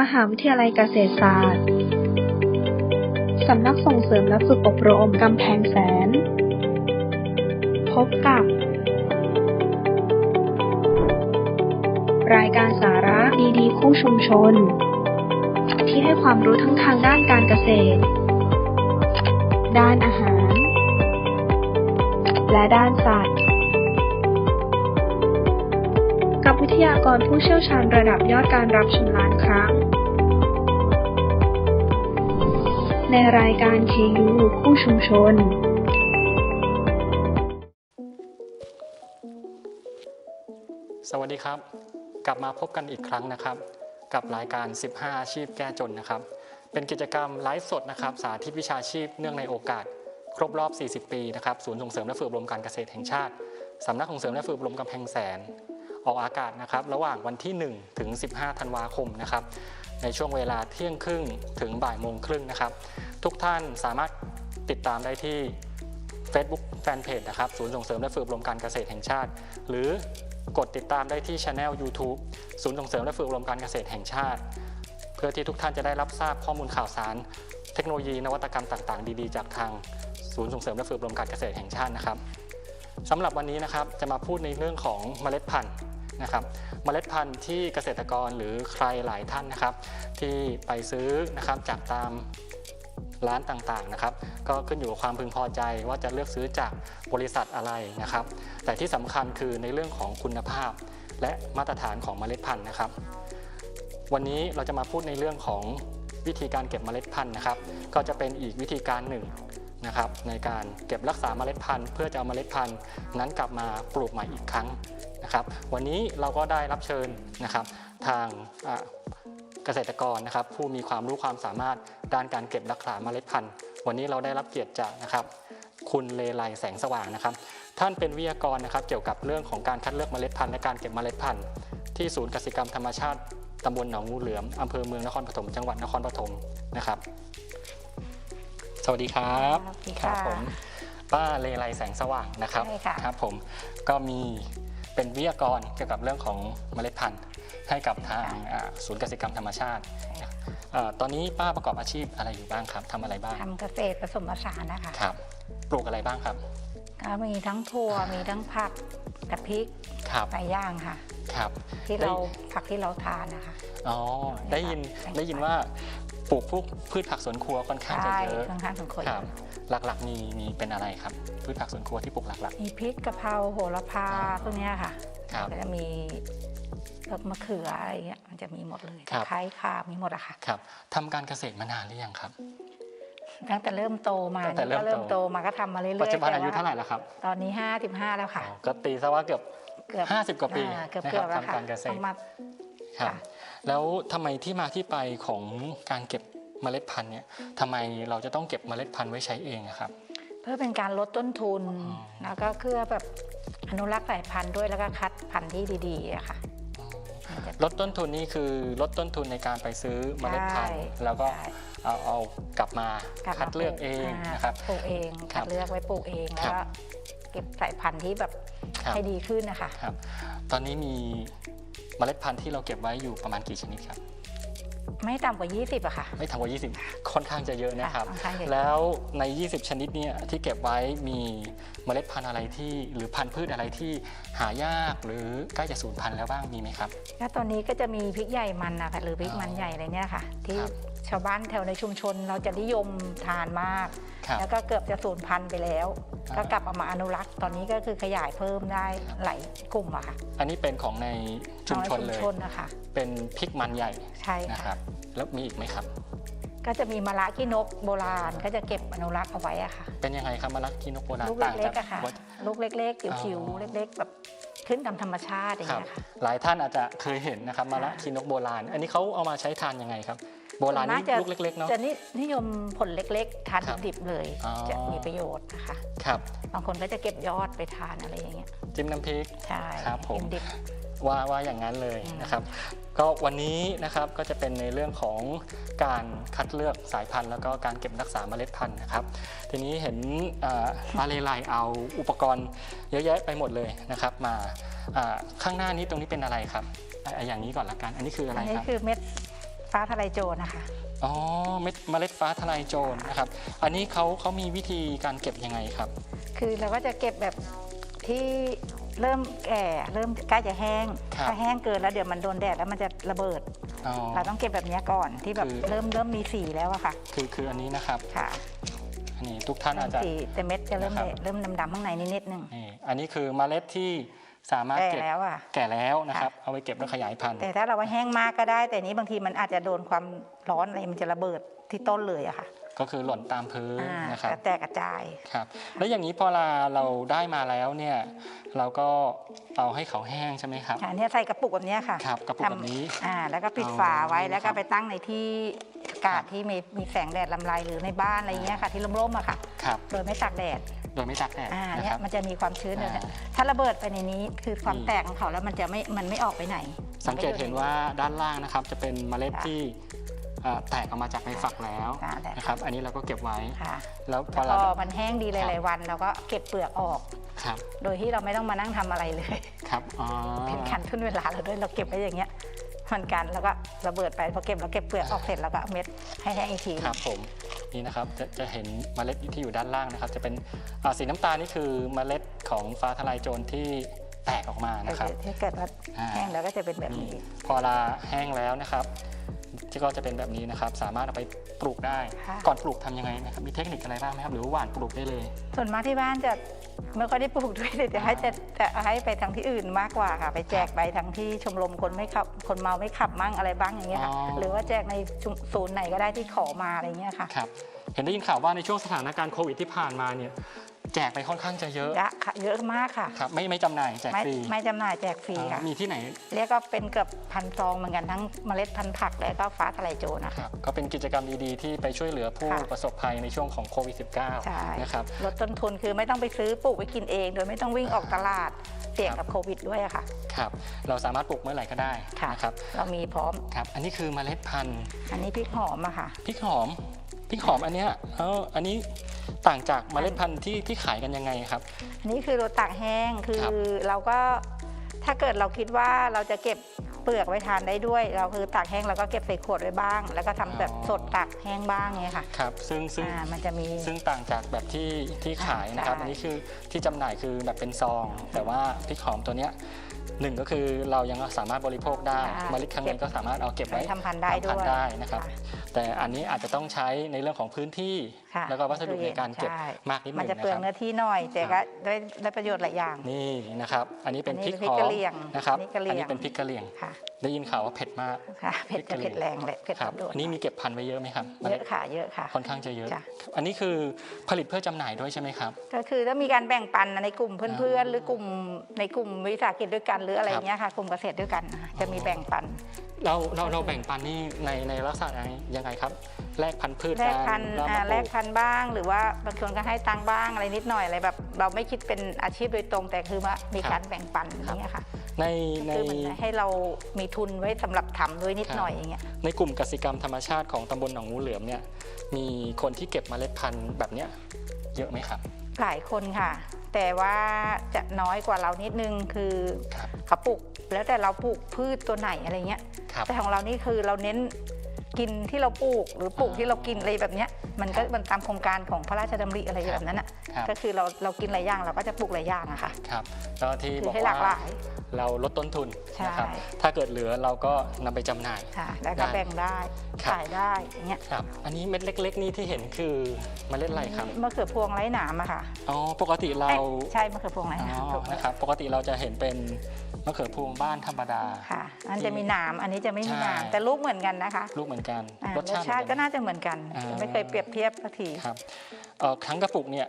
มหาวิทยาลัยเกษตรศาสตร์ สำนักส่งเสริมและฝึกอบรมกำแพงแสน พบกับ รายการสาระดีๆ คู่ชุมชน ที่ให้ความรู้ทั้งทางด้านการเกษตร ด้านอาหาร และด้านสัตว์กับวิทยากรผู้เชี่ยวชาญระดับยอดการรับชมลานครั้ง ในรายการ KU คู่ชุมชน สวัสดีครับ กลับมาพบกันอีกครั้งนะครับ กับรายการ 15 อาชีพแก้จนนะครับ เป็นกิจกรรมไลฟ์สดนะครับ สาธิตวิชาชีพเนื่องในโอกาส ครบรอบ 40 ปีนะครับศูนย์ส่งเสริมและฝึกอบรมการเกษตรแห่งชาติสำนักส่งเสริมและฝึกอบรมกำแพงแสน ออกอากาศนะครับ ระหว่างวันที่ 1 ถึง 15 ธันวาคมนะครับในช่วงเวลาเที่ยงครึ่งถึงบ่ายโมงครึ่งนะครับ ทุกท่านสามารถติดตามได้ที่ Facebook Fanpage นะครับศูนย์ส่งเสริมและฝึกอบรมการเกษตรแห่งชาติ หรือกดติดตามได้ที่ช anel YouTube ศูนย์ส่งเสริมและฝึกอบรมการเกษตรแห่งชาติ เพื่อที่ทุกท่านจะได้รับทราบข้อมูลข่าวสาร เทคโนโลยีนวัตกรรมต่างๆ ดีๆ จากทางศูนย์ส่งเสริมและฝึกอบรมการเกษตรแห่งชาตินะครับสำหรับวันนี้นะครับจะมาพูดในเรื่องของเมล็ดพันธุ์นะครับเมล็ดพันธุ์ที่เกษตรกรหรือใครหลายท่านนะครับ ที่ไปซื้อนะครับจากตาม ร้านต่างๆนะครับก็ขึ้นอยู่กับความพึงพอใจว่าจะเลือกซื้อจากบริษัทอะไรนะครับ แต่ที่สำคัญคือในเรื่องของคุณภาพ และมาตรฐานของเมล็ดพันธุ์นะครับ วันนี้เราจะมาพูดในเรื่องของวิธีการเก็บเมล็ดพันธุ์นะครับ ก็จะเป็นอีกวิธีการหนึ่งนะครับในการเก็บรักษาเมล็ดพันธุ์ เพื่อจะเอาเมล็ดพันธุ์นั้นกลับมาปลูกใหม่อีกครั้งนะครับ วันนี้เราก็ได้รับเชิญนะครับทาง เกษตรกรนะครับ ผู้มีความรู้ความสามารถด้านการเก็บรักษาเมล็ดพันธุ์ วันนี้เราได้รับเกียรติจากนะครับ คุณเลไลแสงสว่างนะครับ ท่านเป็นวิทยากรนะครับ เกี่ยวกับเรื่องของการคัดเลือกเมล็ดพันธุ์และการเก็บเมล็ดพันธุ์ที่ศูนย์กสิกรรมธรรมชาติตำบลหนองงูเหลือมอำเภอเมืองนครปฐมจังหวัดนครปฐมนะครับ สวัสดีครับสวัสดีครัค่ะ ผมป้าเลไลแสงสว่างนะครับใช่ค่ะ ครับผมก็มีเป็นวิทยากรเกี่ยวกับเรื่องของเมล็ดพันธุ์ ให้กับทางอ่าศูนย์กสิกรรมธรรมชาติอ่าตอนนี้ป้าประกอบอาชีพอะไรอยู่บ้างครับทำอะไรบ้างทำเกษตรผสมผสานนะคะครับปลูกอะไรบ้างครับก็มีทั้งถั่วมีทั้งผักกับพริกครับหลายอย่างค่ะครับที่เราผักที่เราทานนะคะอ๋อได้ยินค่ะได้ยินว่าปลูกพวกพืชผักสวนครัวค่อนข้างจะใช่เยอะค่อนข้างสมควรครับหลักๆ มีมีเป็นอะไรครับ พืชผักสวนครัวที่ปลูกหลักมีพริกกะเพราโหระพาพวกเนี้ยค่ะครับก็จะมี พวกมะเขืออะไรเงี้ยมันจะมีหมดเลยครับตะไคร้ข่ามีหมดอะค่ะๆครับทำการเกษตรมานานหรือยังครับ ตั้งแต่เริ่มโตมาตั้งแต่นี่ก็เริ่เริ่มมโตโตมาก็ทำมาเรื่อยๆปัจจุบันอายุแต่ว่เท่าไหร่แล้วครับตอนนี้55แล้วค่ะ อ๋อก็ตีซะว่าเกือบ เกือบ50 กว่าปีอ่เกือบนะคเกืรัอบแล้วค่ะทำการเกษตต้อรงมา ครับ ค่ะ แล้วทำไมที่มาที่ไปของการเก็บเมล็ดพันธุ์เนี่ยทำไมเราจะต้องเก็บเมล็ดพันธุ์ไว้ใช้เองอะครับ เพื่อเป็นการลดต้นทุน อ๋อ แล้วก็เพื่อแบบอนุรักษ์สายพันธุ์ด้วยแล้วก็คัดพันธุ์ที่ดีๆอะค่ะ ลดต้นทุนนี่คือลดต้นทุนในการไปซื้อเมล็ดพันธุ์ใช่แล้วก็ใช่เอาเอากลับมากลับมาคัดเลือกเองานะครับ ปลูกเองครัคับดเลือกไว้ปลูกเองคแล้วรับก็เก็บสายพันธุ์ที่แบบครับ ให้ดีขึ้นนะคะ ครับ ตอนนี้มีเมล็ดพันธุ์ที่เราเก็บไว้อยู่ประมาณกี่ชนิดครับ ไม่ต่ำกว่า 20อะค่ะ ไม่ต่ำกว่า 20 ค่อนข้างจะเยอะนะครับ ค่อนข้างเยอะ แล้วใน 20 ชนิดเนี่ยที่เก็บไว้มีเมล็ดพันธุ์อะไรที่ หรือพันธุ์พืชอะไรที่หายากหรือใกล้จะสูญพันธุ์แล้วบ้างมีไหมครับ แล้วตอนนี้ก็จะมีพริกใหญ่มันนะคะหรือพริกมันใหญ่อะไรเนี่ยค่ะ ที่ครับ ชาวบ้านแถวในชุมชนเราจะนิยมทานมาก ครับ แล้วก็เกือบจะสูญพันธุ์ไปแล้วอ่าก็กลับเอามาอนุรักษ์ ตอนนี้ก็คือขยายเพิ่มได้ครับหลายกลุ่มอะค่ะอันนี้เป็นของในชุมชนเอาไว้เลยชุมชนนะคะเป็นพริกมันใหญ่ใช่นะคค่ะรับแล้วมีอีกไหมครับ ก็จะมีมะระขี้นกโบราณก็จะเก็บอนุรักษ์เอาไว้อะค่ะ เป็นยังไงครับมะระกินกโบราณลูกต่างเล็จากๆอะค่ะ วัต ลูกเล็กๆจิ๋วอ๋อ ๆเล็ก ๆ แบบขึ้นตามธรรมชาติอย่างครับเงี้ยค่ะหลายท่านอาจจะเคยเห็นนะครับมะระกินกโบราณ อันนี้เขาเอามาใช้ทานยังไงครับ โบราณนี่ส่วนมากจะลูกเล็กๆเนาะ จะนินิยมผลเล็กๆ ทานครับดิบๆเลย อ๋อ จะมีประโยชน์นะคะ ครับ บางคนก็จะเก็บยอดไปทานอะไรอย่างเงี้ย จิ้มน้ำพริก ใช่ครับผม กินดิบ ว่าว่าอย่างนั้นเลยอืมนะครับ ก็วันนี้นะครับก็จะเป็นในเรื่องของการคัดเลือกสายพันธุ์ แล้วก็การเก็บรักษาเมล็ดพันธุ์นะครับ ทีนี้เห็นอ่าปาเลไลเอาอุปกรณ์เยอะแยะไปหมดเลยนะครับ มาอ่าข้างหน้านี้ตรงนี้เป็นอะไรครับอะอย่างนี้ก่อนละกัน อันนี้คืออะไรอันนี้ครับคือเม็ดฟ้าทะลายโจรนะคะอ๋อเม็ดเมล็ดฟ้าทลายโจรนะครับ อันนี้เขาเขามีวิธีการเก็บยังไงครับ คือเราก็จะเก็บแบบที่ เริ่มแก่เริ่มใกล้จะแห้ง ครับ ถ้าแห้งเกินแล้วเดี๋ยวมันโดนแดดแล้วมันจะระเบิด อ๋อ เราต้องเก็บแบบเนี้ยก่อนที่แบบคือ เริ่มเริ่มมีสีแล้วอะค่ะคือคืออันนี้นะครับ ค่ะอันนี้ทุกท่านอาจจะ สีแต่เม็ดจะเริ่มนะครับแดงเริ่มดำๆข้างในนิดๆหนึงนี่อันนี้คือเมล็ดที่สามารถแก่เก็บแล้วอะ แก่แล้วนะครับ เอาไปเก็บแล้วขยายพันธุ์ แต่ถ้าเราว่าแห้งมากก็ได้ แต่นี้บางทีมันอาจจะโดนความร้อนอะไรมันจะระเบิดที่ต้นเลยอะค่ะ ก็คือหล่นตามพื้นอ่านะครับแตกกระจายครับแล้วอย่างนี้พอเราเราได้มาแล้วเนี่ยเราก็เอาให้เขาแห้งใช่ไหมครับอันเนี้ยใส่กระปุกแบบเนี้ยค่ะครับกระปุกแบบนี้อ่าแล้วก็ปิดเอาฝาไว้แล้วครัก็บไปตั้งในที่อากาศที่มีมีแสงแดดลำไรหรือในบ้านอะไรเงี้ยค่ะที่ร่มๆอะค่ะครับโดยไม่ตากแดดโดยไม่ตักแดดอ่านะเนี่คยรับมันจะมีความชื้นอยู่เนี่ยอ่าถ้าระเบิดไปในนี้คือความนี่แตกของเขาแล้วมันจะไม่มันไม่ออกไปไหน สังเกตเห็นว่าด้านล่างนะครับจะเป็นเมล็ดค่ะที่ อ่าแตกออกมาจากในฝักแล้วอ่าแตก นะครับอันนี้เราก็เก็บไว้ ค่ะแล้วพแล้อวเราพอมันแห้งดีหลาย ๆ วันเราก็เก็บเปลือกออก ครับโดยที่เราไม่ต้องมานั่งทำอะไรเลย ครับอ๋อเป็นการทุนเวลาเราด้วยเราเก็บไว้อย่างเงี้ยเหมือนกันแล้วก็ระเบิดไปพอเก็บเราเก็บเปลือกออกเสร็จแล้วก็เอาเม็ดให้แห้งอีกทีครับผมนี่นะครับจะจะเห็นเมล็ดที่อยู่ด้านล่างนะครับ จะเป็นอ่าสีน้ำตาลนี่คือเมล็ดของฟ้าทลายโจรที่แตกออกมานะครับที่เกิดว่าอ่า แห้งแล้วก็จะเป็นแบบนี่นี้พอลาแห้งแล้วนะครับที่ ก็จะเป็นแบบนี้นะครับ สามารถเอาไปปลูกได้ ค่ะ ก่อนปลูกทำยังไงนะครับ มีเทคนิคอะไรบ้างไหมครับ หรือว่าหว่านปลูกได้เลย ส่วนมากที่บ้านจะไม่ค่อยได้ปลูกด้วยเลยจะให้จะจะให้ไปทางที่อื่นมากกว่าค่ะ ไปแจกไปทางที่ชมรมคนไม่ขับ คนเมาไม่ขับมั่งอะไรบ้างอย่างเงี้ยค่ะ อ๋อ หรือว่าแจกในชุมศูนย์ไหนก็ได้ที่ขอมาอะไรเงี้ยค่ะ ครับ เห็นได้ยินข่าวว่าในช่วงสถานการณ์โควิดที่ผ่านมาเนี่ยแจกไปค่อนข้างจะเยอะ เยอะค่ะเยอะมากค่ะครับไม่ไม่จำหน่ายแจกไม่ฟรีไม่จำหน่ายแจกฟรีค่ะอ่ามีที่ไหนเรียกก็เป็นเกือบพันซองเหมือนกันทั้งเมล็ดพันธุ์ผักและก็ฟ้าทะลายโจรนะคคะรับก็เป็นกิจกรรมดีๆ ที่ไปช่วยเหลือผู้ค่ะประสบภัยในช่วงของโควิด ใช่ -19 นะครับ ลดต้นทุนคือไม่ต้องไปซื้อปลูกไปกินเอง โดยไม่ต้องวิ่งออกตลาดเสี่ยงกับโควิดด้วยอะค่ะ ครับ เราสามารถปลูกเมื่อไหร่ก็ได้ค่ะ นะครับ เรามีพร้อม ครับ อันนี้คือเมล็ดพันธุ์อันนี้พริกหอมอะค่ะ พริกหอม พริกหอมอันเนี้ยเอออันนี้ต่างจากเมล็ดพันธุ์ที่ที่ขายกันยังไงครับอันนี้คือเราตากแห้งคือครับ เราก็ถ้าเกิดเราคิดว่าเราจะเก็บเปลือกไว้ทานได้ด้วย เราคือตากแห้งเราก็เก็บใส่ขวดไว้บ้าง แล้วก็ทำแบบสดตากแห้งบ้างเงี้ยค่ะครับ ซึ่งซึ่งอ่ามันจะมี ซึ่งต่างจากแบบที่ที่ขายนะครับ ใช่ อันนี้คือที่จำหน่ายคือแบบเป็นซอง แต่ว่าพริกหอมตัวเนี้ยหนึ่งก็คือเรายังสามารถบริโภคได้ใช่เมล็ดข้างในก็สามารถเอาเก็บไว้ ทำพันธุ์ได้ด้ทำพัวนยธุ์ได้นะครับ ค่ะ แต่อันนี้อาจจะต้องใช้ในเรื่องของพื้นที่ ค่ะแล้วก็วัสดุในการเก็บใช่ มากนิดหมันนึ่งจะนะเปลืคองรับ เนื้อที่หน่อยแต่ก็ได้ได้ประโยชน์หลายอย่าง นี่นะครับ อันนี้เป็นอันพนี้ริกพริหกอมกะเหรี่ยงนะครับอันนี้กะเหรี่ยงอันนี้เป็นพริกกะเหรี่ยง ค่ะได้ยินข่าวว่าเผ็ดมากค่ะเผ็ดพริกจะกะเหรี่เผ็ยดงแรงเลยเผ็ดครับโดดอันนี้มีเก็บพันธุ์ไว้เยอะไหมครับเยอะค่ะเยอะค่ะ ค่อนข้างจะเยอะ จ้ะ อันนี้คือผลิตเพื่อจำหน่ายด้วยใช่ไหมครับ ก็คือถ้ามีการแบ่งปันในกลุ่มเพื่อนๆ หรือกลุ่มในกลุ่มวิสาหกิจด้วยกันหรืออะไรอย่างเงี้ยค่ะกลุ่มเกษตรด้วยกันนะคะจะมีแบ่งปันเราเราเราแบ่งปันนี่ในในลักษณะยังไงครับ แลกพันธุ์พืชแลกกัพันธุ์แล้วอ่ามาปแลลูกกพันธุ์บ้าง หรือว่าบางคนก็ให้ตังค์บ้างอะไรนิดหน่อยอะไรแบบ เราไม่คิดเป็นอาชีพโดยตรงแต่คือว่ามีการแบ่งปันอย่างเงี้ยค่ะในในคือมันให้เรามีทุนไว้สำหรับทำด้วยนิดหน่อยอย่างเงี้ยในกลุ่มกสิกรรมธรรมชาติของตำบลหนองงูเหลือมเนี่ยมีคนที่เก็บเมล็ดพันธุ์แบบเนี้ยเยอะไหมครับ หลายคนค่ะ แต่ว่าจะน้อยกว่าเรานิดนึงคือครับเขาปลูกแล้วแต่เราปลูกพืชตัวไหนอะไรเงี้ย ครับ แต่ของเรานี่คือเราเน้นกินที่เราปลูกหรือปลูกที่เรากินอะไรแบบเนี้ยมันก็มันตามโครงการของพระราชดำริอะไรแบบนั้นอะครับ ก็คือเราเรากินหลายอย่างเราก็จะปลูกหลายอย่างอะค่ะครับแล้วที่คืบออกให้หลากว่าหลาย เราลดต้นทุนใช่นะครับถ้าเกิดเหลือเราก็นำไปจำหน่าย ค่ะ แล้วก็ได้แบ่งได้ครับ ขายได้อย่างเงี้ยครับ อันนี้เม็ดเล็ก ๆ นี่ที่เห็นคือเมล็ดอะไรครับมะเขือพวงไร้หนามอะค่ะอ๋อปกติเราเอ๊ะใช่มะเขือพวงไร้อ๋หนามอถูกนะครับปกติเราจะเห็นเป็น มะเขือพวงบ้านธรรมดา ค่ะ อันจะมีหนามอันนี้จะไม่มีหนามใช่ แต่ลูกเหมือนกันนะคะลูกเหมือนกันอ่ารรสสชาติชาติเหมืก็อนกันน่าจะเหมือนกัน อ่า ไม่เคยเปรียบเทียบสักทีครับเอ่อครั้งกระปุกเนี่ย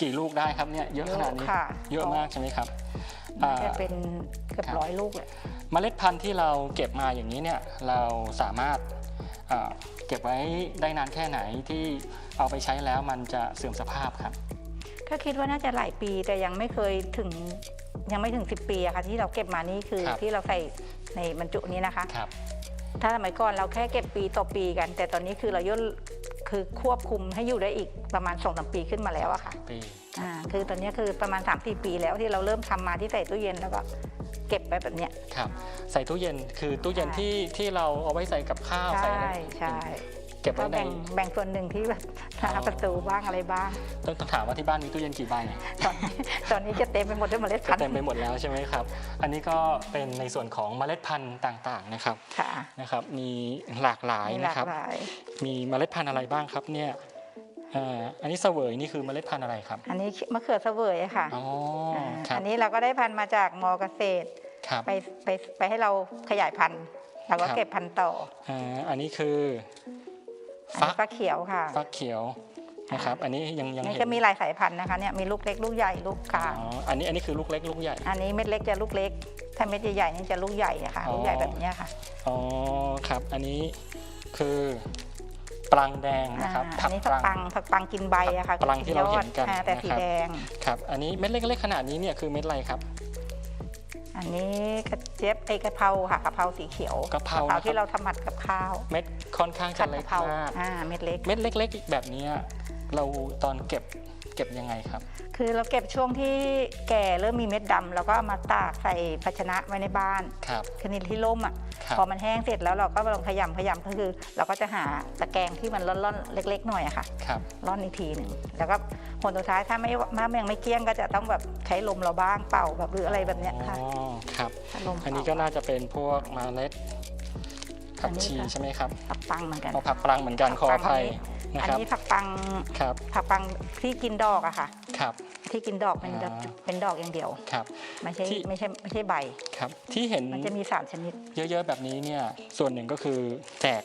กี่ลูกได้ครับเนี่ยเยอะขนาดนี้ ค่ะเยอะมากใช่ไหมครับน่าจะอ่าเป็นเกือบครับ ร้อยลูกเลยเมล็ดพันธุ์ที่เราเก็บมาอย่างนี้เนี่ยเราสามารถอ่าเก็บไว้ได้นานแค่ไหนที่เอาไปใช้แล้วมันจะเสื่อมสภาพครับ ก็คิดว่าน่าจะหลายปีแต่ยังไม่เคยถึงยังไม่ถึง 10 ปีอะค่ะที่เราเก็บมานี่คือครับ ที่เราใส่ในบรรจุนี้นะคะ ครับ ถ้าสมัยก่อนเราแค่เก็บปีต่อปีกัน แต่ตอนนี้คือเราย่นคือควบคุมให้อยู่ได้อีกประมาณ2อสปีขึ้นมาแล้วอะค่ะปีอ่าคือตอนนี้คือประมาณ3 4ปีแล้วที่เราเริ่มทำมาที่ใส่ตู้เย็นแล้วก็เก็บไปแบบเนี้ย ครับ ใส่ตู้เย็นคือตู้เย็นใช่ ที่ที่เราเอาไว้ใส่กับข้าวใส่ใช่อะไรใช่ เก็บก็ไว้ในแบ่งแบ่งส่วนหนึ่งที่แบบหน้าอ๋อประตูบ้างอะไรบ้างต้องต้องถามว่าที่บ้านมีตู้เย็นกี่ใบ ตอนนี้ตอนนี้จะเต็มไปหมดด้วยเมล็ดพันธุ์เต็มไปหมดแล้วใช่ไหมครับ อันนี้ก็เป็นในส่วนของเมล็ดพันธุ์ต่างๆนะครับค่ะนะครับ มีหลากหลายมีหลานะกครับ หลายมีเมล็ดพันธุ์อะไรบ้างครับเนี่ยอ่าอันนี้เสวยนี่คือเมล็ดพันธุ์อะไรครับ อันนี้มะเขือเสวยอะค่ะอ๋อาครับอันนี้เราก็ได้พันธุ์มาจากมอเกษตรครับไปไปไปให้เราขยายพันธุ์เราก็ครับเก็บพันธุ์ต่อ อ่าอันนี้คืออัน ฟันี้กฟักเขียวค่ะ ฟักเขียวนะครับ อันนี้ยังยังนี่เห็ก็นมีหลายสายพันธุ์นะคะเนี่ยมีลูกเล็กลูกใหญ่ลูกกลางอ๋ออันนี้อันนี้คือลูกเล็กลูกใหญ่ อันนี้เม็ดเล็กจะลูกเล็ก ถ้าเม็ดใหญ่ๆนี่จะลูกใหญ่อะค่ะอ๋อลูกใหญ่แบบเนี้ยค่ะอ๋อครับ อันนี้คือปรังแดงนะครับอ่าอันนี้ผักปังผักปังกินใบอะค่ะผักปังที่เราเห็นกันอ่าแต่นะครับสีแดงครับ อันนี้เม็ดเล็กๆขนาดนี้เนี่ยคือเม็ดอะไรครับ อันนี้กระเจี๊ยบไอกะเพราค่ะกะเพราสีเขียวกะเพรานะครับ ที่เราทำผัดกับข้าวเม็ดค่อนข้างจะผัดเล็กะกเพรามากอ่าเม็ดเล็ก เม็ดเล็กๆแบบเนี้ยเราตอนเก็บเก็บยังไงครับ คือเราเก็บช่วงที่แก่เริ่มมีเม็ดดำแล้วก็เอามาตากใส่ภาชนะไว้ในบ้านครับคือในที่ร่มอะครับ พอมันแห้งเสร็จแล้วเราก็ลองขยำขยำก็คือ เราก็จะหาตะแกรงที่มันร่อนๆเล็ก ๆ หน่อยอะค่ะครับร่อนอีกทีหนึ่งแล้วก็ผลสุดท้ายถ้าไม่ถ้ามันยังไม่เกลี้ยงก็จะต้องแบบใช้ลมเราบ้างเป่าแบบหรืออะไรแบบเนี้ยค่ะอ๋อครับถ้าลมอันนี้เป่าก็น่าจะเป็นพวกเมล็ดผักชีอันนี้ค่ะใช่ไหมครับผักปังเหมือนกันเอาผักปรังเหมือนกันขออภัย นะอันครับนี้ผักปังครับผักปังที่กินดอกอะค่ะ ครับ ที่กินดอกเป็นแบบอ่า เป็นดอกอย่างเดียว ครับ ไม่ใช่ที่ ไม่ใช่ไม่ใช่ใบ ครับที่เห็นมันจะมีสามชนิดเยอะๆแบบนี้เนี่ยส่วนหนึ่งก็คือแจก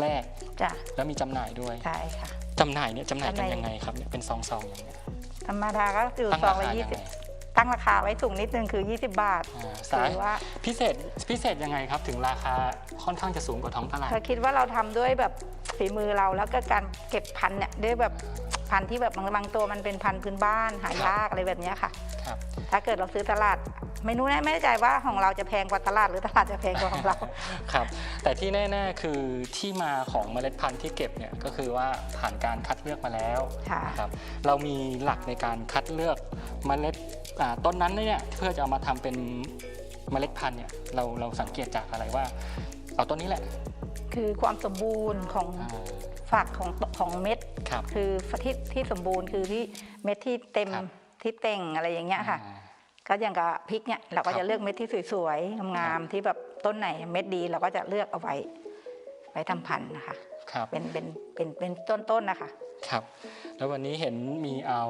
แลกจ้ะแล้วมีจำหน่ายด้วยใช่ค่ะ จำหน่ายเนี่ยจำหน่ายกันจำหน่าย ยังไงครับเนี่ยเป็นซองๆอย่างเงี้ยธรรมดาก็อยู่ตั้งซอรางละคายี่ยังสิบไง ตั้งราคาไว้สูงนิดนึงคือ 20 บาทอ่าหสายรือว่า พิเศษพิเศษยังไงครับ ถึงราคาค่อนข้างจะสูงกว่าท้องตลาดเธอคิดว่าเราทำด้วยแบบฝีมือเราแล้วก็การเก็บพันธุ์เนี่ยด้วยแบบพันธุ์ที่แบบบางบางตัวมันเป็นพันธุ์พื้นบ้านหายากอะไรแบบเนี้ยค่ะ ครับ ถ้าเกิดเราซื้อตลาด ไม่รู้แน่ไม่แน่ใจว่าของเราจะแพงกว่าตลาดหรือตลาดจะแพงกว่าของเรา ครับ แต่ที่แน่ ๆ คือที่มาของเมล็ดพันธุ์ที่เก็บเนี่ยก็คือว่าผ่านการคัดเลือกมาแล้วค่ะ นะครับ เรามีหลักในการคัดเลือกเมล็ดอ่า ต้นนั้นเนี่ยเพื่อจะเอามาทำเป็นเมล็ดพันธุ์เนี่ยเราเราสังเกตจากอะไรว่า เอาต้นนี้แหละ คือความสมบูรณ์ของอ่าฝักของของเม็ดครับคือที่ที่สมบูรณ์คือที่เม็ดที่เต็มครับที่เต่งอะไรอย่างเงี้ยค่ะอ่าก็อย่างกับพริกเนี่ยเราก็ครัจะบเลือกเม็ดที่สวยๆงามๆที่แบบต้นไหนเม็ดดีเราก็จะเลือกเอาไว้ไว้ทำพันธุ์นะคะครับเป็นเป็นเป็นเป็นต้นๆนะคะ ครับ แล้ววันนี้เห็นมีเอา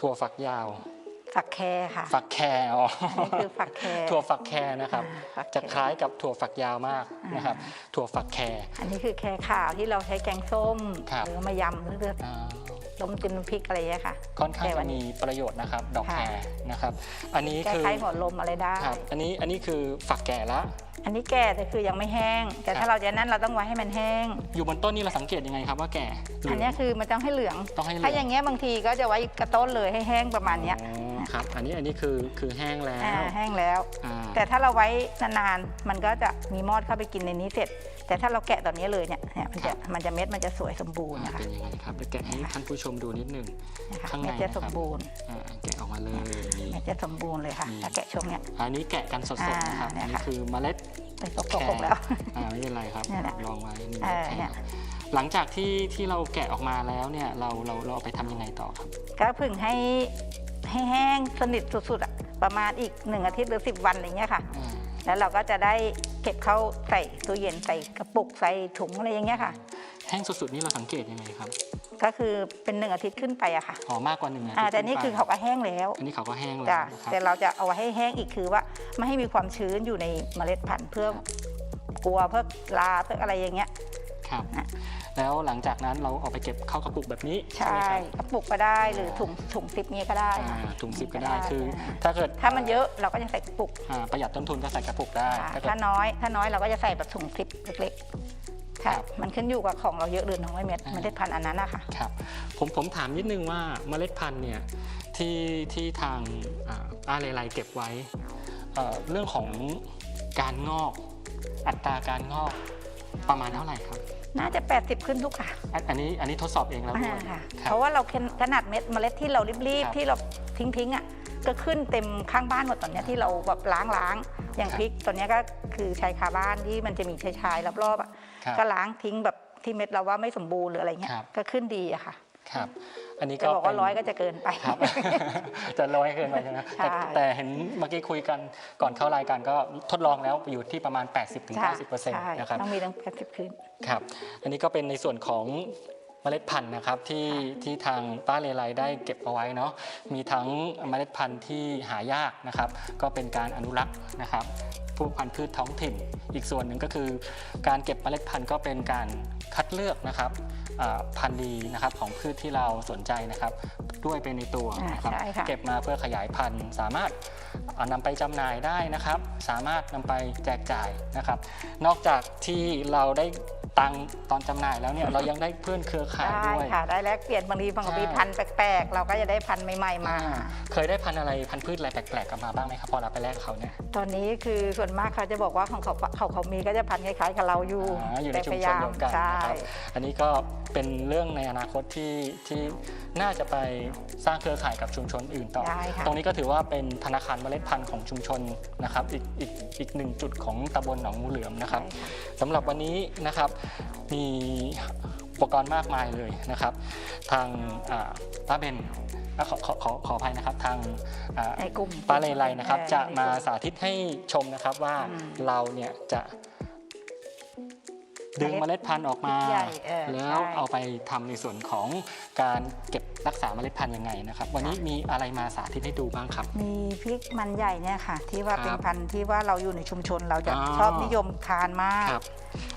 ถั่วฝักยาว ฝักแครค่ะ ฝักแครอ๋ออันนี้คือฝักแครถั่วฝักแครนะครับอ่าฝักแคร จะคล้ายกับถั่วฝักยาวมากนะครับ ถั่วฝักแคร อันนี้คือแครขาวที่เราใช้แกงส้มครับ หรือมายำหรือเลือกอ่าต้มจิ้มน้ำพริกอะไรอย่างเงี้ยค่ะค่อนข้างแต่วัจะนนี้มีประโยชน์นะครับ ดอกแครค่ะนะครับ อันนี้แก้คือไขหัวลมอะไรได้ ครับอันนี้อันนี้คือฝักแก่ละ อันนี้แก่แต่คือยังไม่แห้ง แต่ครัถ้าบเราจะนั่นเราต้องไว้ให้มันแห้ง อยู่บนต้นนี่เราสังเกตยังไงครับว่าแก่หรือันเนี้ยคือมันต้องให้เหลือง ต้องให้เหลืถ้าองอย่างเงี้ยบางทีก็จะไว้กระต้นเลยให้แห้งประมาณเนี้ย อ๋อครับ อันนี้อันนี้คือคือแห้งแล้อ่าวแห้งแล้ว อ่าแต่ถ้าเราไว้นานๆมันก็จะมีมอดเข้าไปกินในนี้เสร็จ แต่ถ้าเราแกะตอนนี้เลยเนี่ยเนี่ยมันจะมันจะเม็ดมันจะสวยสมบูรณ์อ่านะคะเป็นยังไงครับเดี๋ยวแกะให้ท่านผู้ชมดูนิดหนึง นะคะข้างในเม็ดจะนะครับ สมบูรณ์อ่าแกะออกมาเลยนี่ เม็ดจะสมบูรณ์เลยค่ะนี่ ถ้าแกะช่วงเนี้ย อันนี้แกะกันสดๆนะครับอ่าเนี่อันยนี้ค่ะ คือเมล็ด เป็นตกๆแล้ว อ่าไม่เป็นไรครับเนี่ยแหละลองไว้นี่เออแค่เนี่ย หลังจากที่ที่เราแกะออกมาแล้วเนี่ยเราเราเราเอาไปทำยังไงต่อครับก็ผึ่งให้ ให้แห้งสนิทสุดๆอะประมาณอีกหนึ่งอาทิตย์หรือสิบวันอะไรเงี้ยค่ะอ่าแล้วเราก็จะได้เก็บเข้าใส่ตู้เย็นใส่กระปุกใส่ถุงอะไรอย่างเงี้ยค่ะ แห้งสุดๆนี่เราสังเกตยังไงครับ ก็คือเป็นหนึ่งอาทิตย์ขึ้นไปอะค่ะอ๋อมากกว่าหนึ่งอาทิตย์อ่าแต่นี่ขึ้คือเขาก็แห้งแล้วอันนี้เขาก็แห้งแล้วจ้ะนะครับแต่เราจะเอาไว้ให้แห้งอีกคือว่าไม่ให้มีความชื้นอยู่ในเมล็ดพันธุ์เพื่อกลัวเพื่อลาเพื่ออะไรอย่างเงี้ย ครับ นะ แล้วหลังจากนั้นเราเอาไปเก็บเข้ากระปุกแบบนี้ใช่ไหมครับกระปุกก็ได้หรือถุงถุงซิปนี้ก็ได้อ่าค่ะถุงซิปก็ได้ได้คืออ่าถ้าเกิดถ้ามันเยอะเราก็จะใส่กระปุกอ่าประหยัดต้นทุนก็ใส่กระปุกได้ค่ะถ้าเกิด ถ้าน้อย ถ้าน้อยเราก็จะใส่แบบถุงซิปเล็กๆครัค่ะบมันขึ้นอยู่กับของเราเยอะหรือน้อยเม็ดอ่า เมล็ดพันธุ์อันนั้นนะคะ ครับผมผมถามนิดนึงว่าเมล็ดพันธุ์เนี่ยที่ที่ทางอ่าอาเลไลเก็บไว้เอ่อเรื่องของการงอก อัตราการงอกประมาณเท่าไหร่ครับ น่าจะ 80 ขึ้นทุกค่ะอันอันนี้อันนี้ทดสอบเองแล้วด้วยอ่าค่ะครับเพราะว่าเราขนาดเม็ดเมล็ดที่เรารีบครับ ๆที่เราทิ้งๆอะก็ขึ้นเต็มข้างบ้านหมดตอนเนี้ยที่เราแบบล้างล้างๆอย่างครับพริกตอนเนี้ยก็คือชายคาบ้านที่มันจะมีชายชายๆรอบๆอะครับ ก็ล้างทิ้งแบบที่เม็ดเราว่าไม่สมบูรณ์หรืออะไรเงี้ยครับ ก็ขึ้นดีอะค่ะ ครับ อันนี้จะก็บอกว่าเป็นร้อยก็จะเกินไปครับ จะร้อยเกินไปใช่ไหมใช่แต่แต่เห็นเมื่อกี้คุยกันก่อนเข้ารายการก็ทดลองแล้วอยู่ที่ประมาณใช่80-90%ใช่นะครับต้องมีตั้งแปดสิบขึ้นครับ อันนี้ก็เป็นในส่วนของเมล็ดพันธุ์นะครับที่ที่ทางป้าเลไลได้เก็บเอาไว้เนาะมีทั้งเมล็ดพันธุ์ที่หายากนะครับ ก็เป็นการอนุรักษ์นะครับผู้พันธุ์พืชท้องถิ่น อีกส่วนหนึ่งก็คือ การเก็บเมล็ดพันธุ์ก็เป็นการคัดเลือกนะครับอ่า พันธุ์ดีนะครับของพืชที่เราสนใจนะครับ ด้วยเป็นในตัวนะครับ อ่าใช่ค่ะ เก็บมาเพื่อขยายพันธุ์สามารถเอานำไปจำหน่ายได้นะครับ สามารถนำไปแจกจ่ายนะครับ นอกจากที่เราได้ ตังค์ตอนจำหน่ายแล้วเนี่ยเรายังได้เพื่อนเครือข่ายได้ด้วย ค่ะได้แลกเปลี่ยนบางทีบางใช่ทีพันธุ์แปลกๆ เราก็จะได้พันธุ์ใหม่ๆมาอ่าเคยได้พันธุ์อะไรพันธุ์พืชอะไรแปลกๆกลับมาบ้างไหมครับพอเราไปแลกกับเขาเนี่ย ตอนนี้คือส่วนมากเขาจะบอกว่าของเขาเขาเขามีก็จะพันธุ์คล้ายๆกับเราอยู่อ่าอยู่ในแต่ชุมพชยานยาเดีมยวกันใช่ นะครับ อันนี้ก็เป็นเรื่องในอนาคตที่ที่น่าจะไปสร้างเครือข่ายกับชุมชนอื่นต่อ ได้ค่ะ ตรงนี้ก็ถือว่าเป็นธนาคารเมล็ดพันธุ์ของชุมชนนะครับ อีกอีกอีกหนึ่งจุดของตำบลหนองงูเหลือมนะครับใช่ค่ะสำหรับวันนี้นะครับมีอุปกรณ์มากมายเลยนะครับ ทางอ่าป้าเบนอะขอขอขอขออภัยนะครับทางอ่าในกลุ่มป้าเลไลนะครับเอ่อจะมาในกลุ่สาธิตให้ชมนะครับว่าอืมเราเนี่ยจะดึงเมล็ดพันธุ์ออกมาใหญ่เออแล้วใช่เอาไปทำในส่วนของการเก็บ รักษาเมล็ดพันธุ์ยังไงนะครับ วันนี้มีอะไรมาสาธิตให้ดูบ้างครับ มีพริกมันใหญ่เนี่ยค่ะ ที่ว่าครับเป็นพันธุ์ที่ว่าเราอยู่ในชุมชนเราจะอ๋อ ชอบนิยมทานมากครับ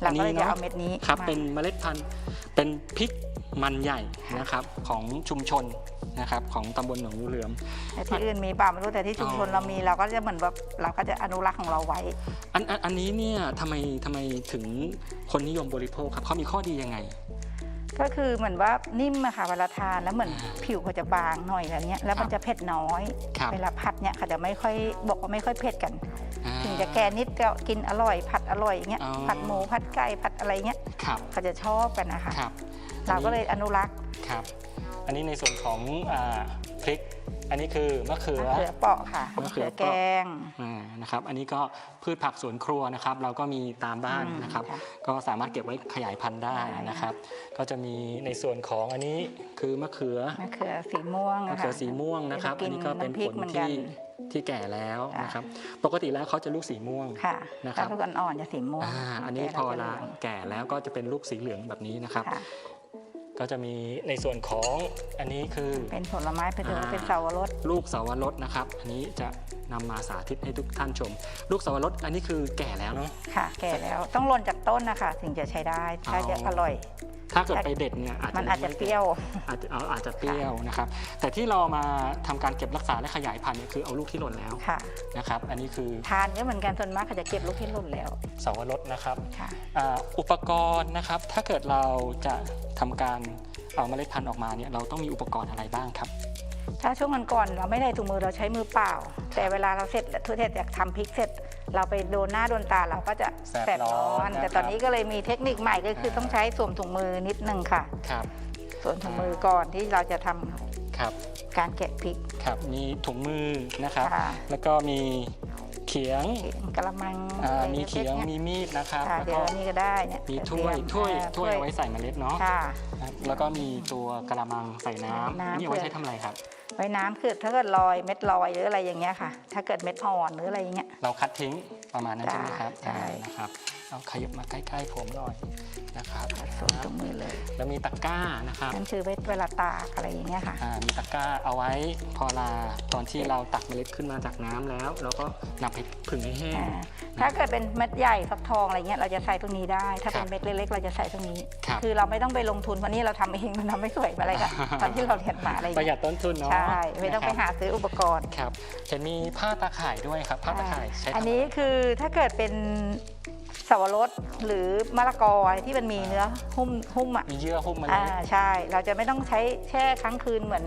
เราก็เลยอันนี้จะเนอะเอาเม็ดนี้ครับมา เป็นเมล็ดพันธุ์เป็นพริกมันใหญ่นะครับของชุมชนนะครับของตำบลหนองงูเหลือม แต่ที่อื่นมีเปล่าไม่รู้แต่ที่ชุมชนอ๋อ เรามีเราก็จะเหมือนแบบเราก็จะอนุรักษ์ของเราไว้ อันอันอันนี้เนี่ยทำไมทำไมถึงคนนิยมบริโภคครับเขามีข้อดียังไง ก็คือเหมือนว่านิ่มอะค่ะเวลาทานแล้วเหมือนอ่าผิวเขาจะบางหน่อยแบบเนี้ยแล้วมันครับจะเผ็ดน้อย ครับเวลาผัดเนี่ยเขาจะไม่ค่อยบอกว่าไม่ค่อยเผ็ดกัน อ่า ถึงจะแก่นิดก็กินอร่อย ผัดอร่อยอย่างเงี้ยอ๋อ ผัดหมูผัดไก่ผัดอะไรเงี้ยครับเขาจะชอบกันนะคะครับ เราก็เลยอนุรักษ์ครับ อันนี้ในส่วนของอา พริก อันนี้คือมะเขือมะเขือเปราะค่ะมะมะเขืเขืออเปราะแกงอ่านะครับ อันนี้ก็พืชผักสวนครัวนะครับ เราก็มีตามบ้านอืมนะครับค่ะก็สามารถเก็บไว้ขยายพันธุ์ได้ได้นะครับ ก็จะมีในส่วนของอันนี้คือมะเขือมะเขือสีม่วงมะเขือสีม่วงนะครับกิอันนี้ก็เป็นำพริผลหมือนกัที่นที่แก่แล้วค่ะนะครับ ปกติแล้วเขาจะลูกสีม่วงค่ะนะครับถ้าลูกอ่อนๆจะสีม่วงอ่าอันนี้พอเวลาแก่แวจะหลืงแก่แล้วก็จะเป็นลูกสีเหลืองแบบนี้นะครับค่ะ ก็จะมีในส่วนของอันนี้คือ เป็นผลไม้เป็นอ่า เป็นเสาวรสลูกสาวรสนะครับ อันนี้จะนำมาสาธิตให้ทุกท่านชม ลูกสาวรสอันนี้คือแก่แล้วเนาะ ค่ะ แก่แล้วต้องหล่นจากต้นนะคะ ถึงจะใช้ได้ ถ้าจะอ๋อออร่อย ถ้าเกิดไปเด็ดเนี่ยอาจจะมันอาจจะไม่เปรี้ยวอาจจะเอาอาจจะเปรี้ยวนะครับ แต่ที่เรามาทำการเก็บรักษาและขยายพันธุ์เนี่ยคือเอาลูกที่หล่นแล้วค่ะนะครับ อันนี้คือทานก็เหมือนกันส่วนมากเขาจะเก็บลูกที่หล่นแล้วสาวรสนะครับค่ะอ่าอุปกรณ์นะครับ ถ้าเกิดเราจะทำการเอาเมล็ดพันธุ์ออกมาเนี่ยเราต้องมีอุปกรณ์อะไรบ้างครับถ้าช่วงก่อนๆเราไม่ได้ถุงมือเราใช้มือเปล่า แต่เวลาเราเสร็จทุกเสร็จจากทำพริกเสร็จ เราไปโดนหน้าโดนตาเราก็จะแสบแสบร้อร้อนนนะครับแต่ตอนนี้ก็เลยมีเทคนิคใหม่ก็คืออ่าต้องใช้สวมถุงมือนิดนึงค่ะครับสวมถุงมือก่อนที่เราจะทำครับการแกะพริกครับมีถุงมือนะครับค่ะแล้วก็มีเขียงกระมังอ่าอะไรมีเขียงล็กๆมีนี่มีดนะครับค่ะแล้วเดี๋ยก็วนี้ก็ได้เนี่ยมีถ้วยเตรีถ้วยอ่าถ้วยเอาไว้ใส่เมล็ดเนาะค่ะครับแล้วก็มีตัวกระมังใส่น้ำน้ำนี่เอาไว้ใช้ทำอะไรครับ ไว้น้ำคือถ้าเกิดลอยเม็ดลอยหรืออะไรอย่างเงี้ยค่ะ ถ้าเกิดเม็ดอ่อนหรืออะไรอย่างเงี้ยเราคัดทิ้งประมาณนั้นจ้าใช่ไหมครับใช่อ่านะครับ เอาขยับมาใกล้ๆผมหน่อยนะครับสวมถุงมือเลย แล้วมีตะกร้านะครับนั่นคือไว้เวลาตากอะไรอย่างเงี้ยค่ะอ่ามีตะกร้าเอาไว้พอลาตอนที่เราตักเมล็ดขึ้นมาจากน้ำแล้วเราก็นำไปผึ่งให้แห้ง อ่าถ้าเกิดเป็นเม็ดใหญ่ฟักทองอะไรเงี้ยเราจะใส่ตรงนี้ได้ ถ้าเป็ครันบเม็ดเล็กๆ เราจะใส่ตรงนี้ ครับคือเราไม่ต้องไปลงทุนเพราะนี่เราทำเองมันทำไม่สวยอะไรกันตอนที่เราเรียนมาอะไรประหยัเงี้ยดต้นทุนเนาะใช่ไม่ต้องไปนะครับหาซื้ออุปกรณ์ครับเห็นมีผ้าตาข่ายด้วยครับผ้าตาข่ายใช้ทำอันนี้คือถ้าเกิดเป็น สวรสหรือมะละกออะไรที่มันมีเนื้อหุ้มหุ้มอะมีเยื่อหุ้มมันอ่าเลยใช่ เราจะไม่ต้องใช้แช่ครั้งคืนเหมือน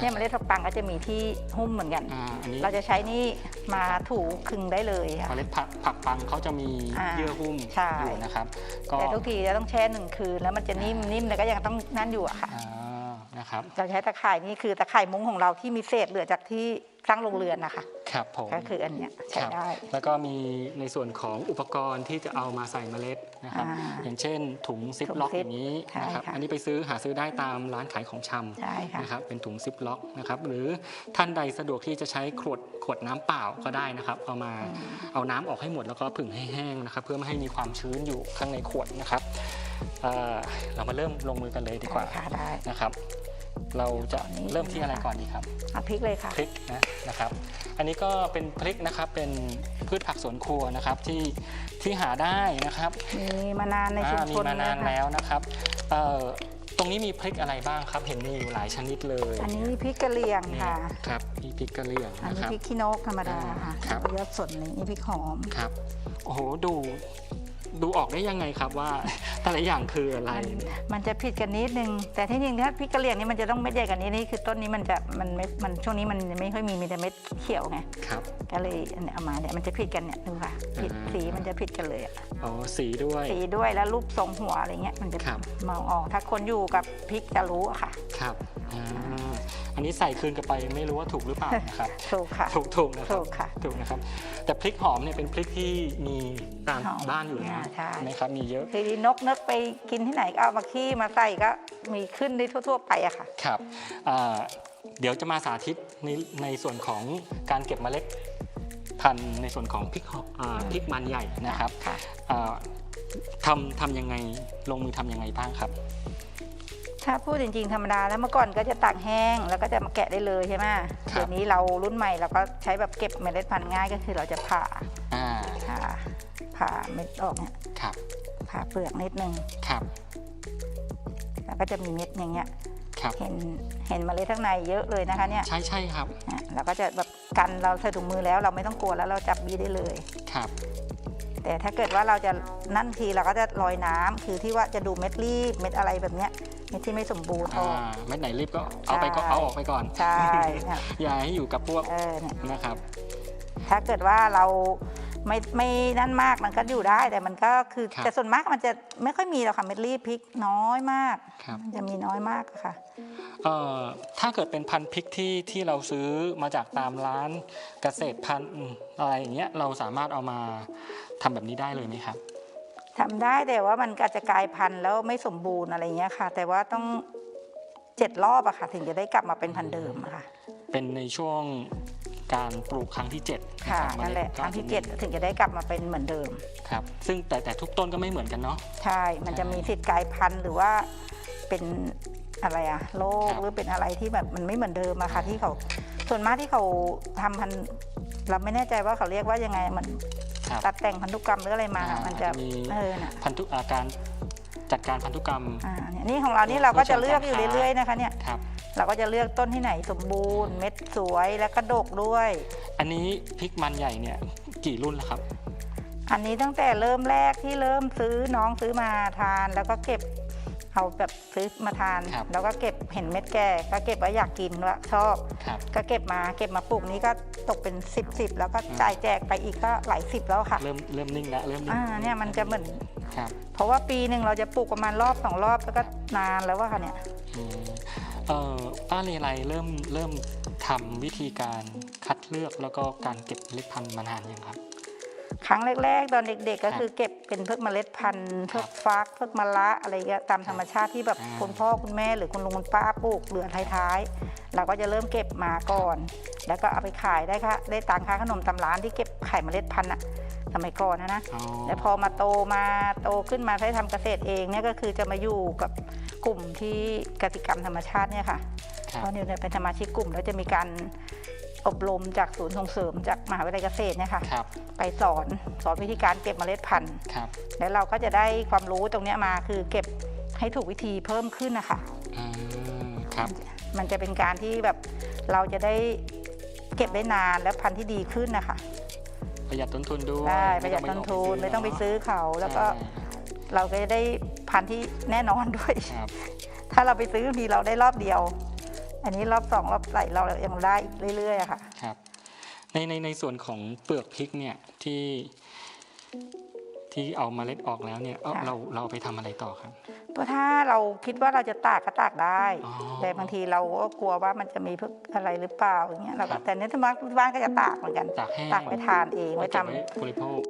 เนี่ยเมล็ดทับปังก็จะมีที่หุ้มเหมือนกันอ่าอันนี้เราจะใช้นี่มาถูคลึงได้เลยค่ะเมล็ดผักผักปังเขาจะมีอ่าเยื่อหุ้มใช่อยู่นะครับก็แต่ทุกทีจะต้องแช่หนึ่งคืนแล้วมันจะนิ่มนิ่มแต่ก็ยังต้องนั่นอยู่อะค่ะอ่านะครับเราใช้ตะข่ายนี่คือตะข่ายมุ้งของเราที่มีเศษเหลือจากที่ สร้างโรงเรือนนะคะ ครับผมก็คืออันเนี้ยใช้ครับได้ แล้วก็มีในส่วนของอุปกรณ์ที่จะเอามาใส่เมล็ดนะครับอ่าอย่างเช่นถุงซิปถุงล็อกซิปอย่างนี้ใช่นะครับค่ะอันนี้ไปซื้อหาซื้อได้ตามร้านขายของชำใช่ค่ะนะครับ เป็นถุงซิปล็อกนะครับ หรือท่านใดสะดวกที่จะใช้ขวดขวดน้ำเปล่าก็ได้นะครับ เอามาเอาน้ำออกให้หมดแล้วก็ผึ่งให้แห้งนะครับ เพื่อไม่ให้มีความชื้นอยู่ข้างในขวดนะครับเอ่อเรามาเริ่มลงมือกันเลยดีกว่าได้ค่ะได้นะครับ เราจะตอนนี้เริ่มที่อะไรก่อนดีครับเอาพริกเลยค่ะพริกนะนะครับ อันนี้ก็เป็นพริกนะครับเป็นพืชผักสวนครัวนะครับที่ที่หาได้นะครับมีมานานในชุมอ่ามีชนมานานเยค่ะแล้วนะครับเอ่อตรงนี้มีพริกอะไรบ้างครับ เห็นมีอยู่หลายชนิดเลยอันนี้พริกกะเหรี่ยงนี่ค่ะ ครับมีพริกกะเหรี่ยงอันนะนี้ครับ พริกขี้นกธรรมดาค่ะครับแล้วก็ยอดสนนี่พริกหอม ครับโอ้โหดู ดูออกได้ยังไงครับว่า แต่ละอย่างคืออะไร มันมันจะผิดกันนิดนึง แต่ที่จริงถ้าพริกกะเหรี่ยงนี่มันจะต้องเม็ดใหญ่กว่านี้นี่คือต้นนี้มันจะมันไม่มันช่วงนี้มันไม่ค่อยมีมีแต่เม็ดเขียวไงครับ ก็เลยอันเนี้ยเอามาเนี่ยมันจะผิดกันเนี่ยดูค่ะผิดอ่า สีมันจะผิดกันเลยอะอ๋อสีด้วย สีด้วยแล้วรูปทรงหัวอะไรเงี้ยมันจะครับ มองออกถ้าคนอยู่กับพริกจะรู้อะค่ะ ครับอ่า อันนี้ใส่คืนกันไปไม่รู้ว่าถูกหรือเปล่านะครับ ถูกค่ะ ถูกถูกนะครับถูกค่ะถูกนะครับ แต่พริกหอมเนี่ยเป็นพริกที่มีตามหอมบ้านอยู่แล้วอ่าใช่ นะครับมีเยอะคือนกนึกไปกินที่ไหนก็เอามาขี้มาใส่ก็มีขึ้นได้ทั่ว ๆ ไปอะค่ะ ครับอ่าเดี๋ยวจะมาสาธิตในในส่วนของการเก็บเมล็ดพันธุ์ในส่วนของพริกหอมอ่าพริกมันใหญ่นะครับค่ะ อ่าทำทำยังไงลงมือทำยังไงบ้างครับ ถ้าพูดจริง ๆ ธรรมดาแล้วเมื่อก่อนก็จะตากแห้งแล้วก็จะมาแกะได้เลยใช่ไหมครับ เดี๋ยวนี้เรารุ่นใหม่เราก็ใช้แบบเก็บเมล็ดพันธุ์ง่ายก็คือเราจะผ่าอ่าผ่าผ่าเม็ดออกเนี่ยครับผ่าเปลือกนิดนึงครับแล้วก็จะมีเม็ดอย่างเงี้ยครับเห็นเห็นเมล็ดข้างในเยอะเลยนะคะเนี่ยใช่ใช่ครับอะเราก็จะแบบกันเราใส่ถุงมือแล้วเราไม่ต้องกลัวแล้วเราจับบีได้เลย ครับแต่ถ้าเกิดว่าเราจะนั่นทีเราก็จะลอยน้ำคือที่ว่าจะดูเม็ดรีบเม็ดอะไรแบบเนี้ย เม็ดที่ไม่สมบูรณ์ออ่าอก เม็ดไหนรีบก็เอาไปก็ใช่ เอาออกไปก่อน ใช่เนี่ยอย่าให้อยู่กับพวกเออเนี่ยนะครับ ถ้าเกิดว่าเราไม่ไม่นั่นมากมันก็อยู่ได้แต่มันก็คือครับ แต่ส่วนมากมันจะไม่ค่อยมีหรอกค่ะเม็ดรีบพริกน้อยมาก ครับมันจะมีน้อยมากอะค่ะ เอ่อถ้าเกิดเป็นพันธุ์พริกที่ที่เราซื้อมาจากตามร้านเกษตรพันธุ์อะไรอย่างเงี้ยเราสามารถเอามาทำแบบนี้ได้เลยไหมครับ ทำได้แต่ว่ามันอาจจะกลายพันธุ์แล้วไม่สมบูรณ์อะไรเงี้ยค่ะ แต่ว่าต้องเจ็ดรอบอะค่ะ ถึงจะได้กลับมาเป็นพันธุ์เดิมอะค่ะ เป็นในช่วงการปลูกครั้งที่7ค่ะนั่นแหละครั้งที่เจ็ดถึงจะได้กลับมาเป็นเหมือนเดิมครับ ซึ่งแต่แต่ทุกต้นก็ไม่เหมือนกันเนาะใช่ มันจะมีสิทธิ์กลายพันธุ์หรือว่าเป็นอะไรอะโรคครับหรือเป็นอะไรที่แบบมันไม่เหมือนเดิมอะค่ะที่เขาส่วนมากที่เขาทำพันธุ์เราไม่แน่ใจว่าเขาเรียกว่ายังไงมัน ครับตัดแต่งพันธุกรรมหรืออะไรมาอ่ามันจะมี เออน่ะพันธุอาการจัดการพันธุกรรม อ่าเนี่ยนี่ของเรานี่เราก็จะเลือกอยู่เรื่อยๆนะคะเนี่ยครับ เราก็จะเลือกต้นที่ไหนสมบูรณ์ เม็ดสวยและกระดกด้วย อันนี้พริกมันใหญ่เนี่ยกี่รุ่นแล้วครับ อันนี้ตั้งแต่เริ่มแรกที่เริ่มซื้อน้องซื้อมาทาน แล้วก็เก็บ เอาแบบซื้อมาทาน ครับแล้วก็เก็บเห็นเม็ดแก่ก็เก็บไว้อยากกินว่าชอบ ครับก็เก็บมาเก็บมาปลูกนี้ก็ตกเป็น 10บสแล้วก็อืม จ่ายแจกไปอีกก็หลายสิบแล้วค่ะ เริ่มเริ่มนิ่งแล้วเริ่มนิ่งอ่าเนี่ยมันจะเหมือน ครับเพราะว่าปีหนึ่งเราจะปลูกประมาณรอบสองรอบแล้วก็นานแล้วว่าค่ะเนี่ย อืมเอ่อป้าเลไลเริ่มเริ่มทำวิธีการคัดเลือกแล้วก็การเก็บเมล็ดพันธุ์มานานยังครับ ครั้งแรกๆ ตอนเด็กๆ ก็ครับคือเก็บเป็นเพิกเมล็ดพันธุ์เพิครักบฟักเพิกมะละอะไรเงี้ยตามธรรมชาติที่แบบอ่าคุณพ่อคุณแม่หรือคุณลุงคุณป้าปลูกเหลือท้ายๆเราก็จะเริ่มเก็บมาก่อน แล้วก็เอาไปขายได้ค่ะได้ตังค่าขนมตามร้านที่เก็บขายเมล็ดพันธุ์อะสมัยก่อนนะนะอ๋อแล้วพอมาโตมาโตขึ้นมาได้ทำเกษตรเองเนี่ยก็คือจะมาอยู่กับกลุ่มที่กติกรรมธรรมชาติเนี่ยค่ะครับเพราะเนี่ยเป็นสมาชิกกลุ่มแล้วจะมีการ อบรมจากศูนย์ส่งเสริมจากมหาวิทยาลัยเกษตรเนี่ยค่ะครับไปสอนสอนวิธีการเก็บเมล็ดพันธุ์ครับแล้วเราก็จะได้ความรู้ตรงเนี้ยมาคือเก็บให้ถูกวิธีเพิ่มขึ้นนะคะอืมครับมันจะเป็นการที่แบบเราจะได้เก็บได้นานและพันธุ์ที่ดีขึ้นนะคะประหยัดต้นทุนด้วยได้ประหยัดต้นทุนไม่ต้องไปซื้อเขาแล้วก็เราก็จะได้พันธุ์ที่แน่นอนด้วยใช่ครับ ถ้าเราไปซื้อบางทีเราได้รอบเดียว อันนี้รอบสองรอบใส่เรายังได้อีกเรื่อยๆอะค่ะ ครับ ในในในส่วนของเปลือกพริกเนี่ยที่ทที่เอาเมล็ดออกแล้วเนี่ยเอ้าค่ะ เราเราเอาไปทำอะไรต่อครับตัวถ้าเราคิดว่าเราจะตากก็ตากได้ อ๋อแต่บางทีเราก็กลัวว่ามันจะมีพวกอะไรหรือเปล่าอย่างเงี้ยเราครัก็บ แต่เนี้ที่บ้านก็จะตากเหมือนกัน ตากแห้งตากไว้ทานเองไว้เก็บทำไว้บริโภค